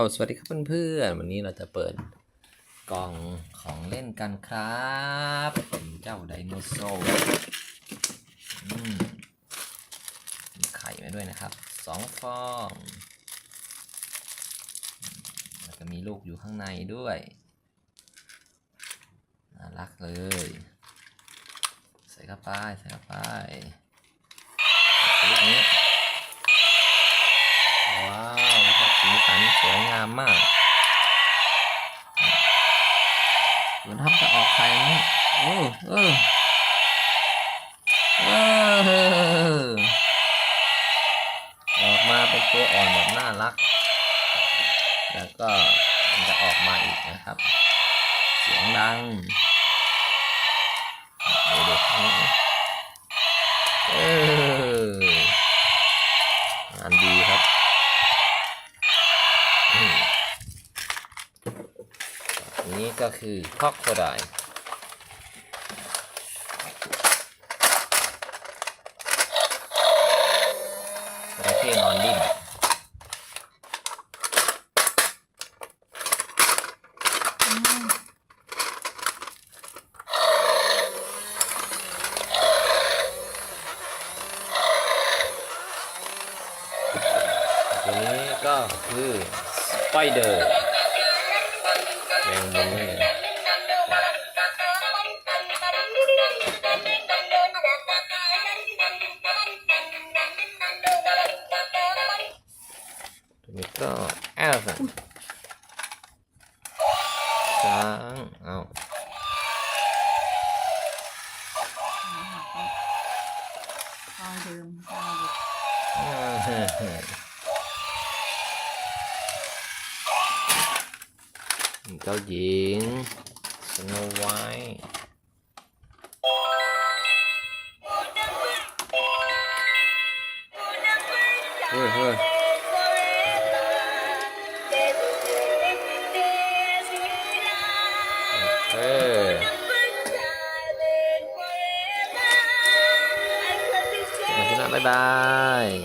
สวัสดีครับเพื่อนๆวันนี้เราจะเปิดกล่องของเล่นกันครับเป็นเจ้าไดโนเสาร์มีไข่มาด้วยนะครับสองฟองแล้วก็มีลูกอยู่ข้างในด้วยน่ารักเลย ใส่เข้าไปใส่เข้าไปลูกนี้ ว้าวนะครับ สวยงามมากเหมือนทำจะออกไข่นี่โอ้เออเออออกมาเป็นตัวอ่อนแบบน่ารัก แล้วก็มันจะออกมาอีกนะครับ เสียงดัง นี้ก็คือคอกโคไดประเทนอนดิ้นตัวนี้ก็คือสไปเดอร์ ตัวนี้ก็แอลสันช้ เฮ้ยมาที่นั่นบ๊ายบาย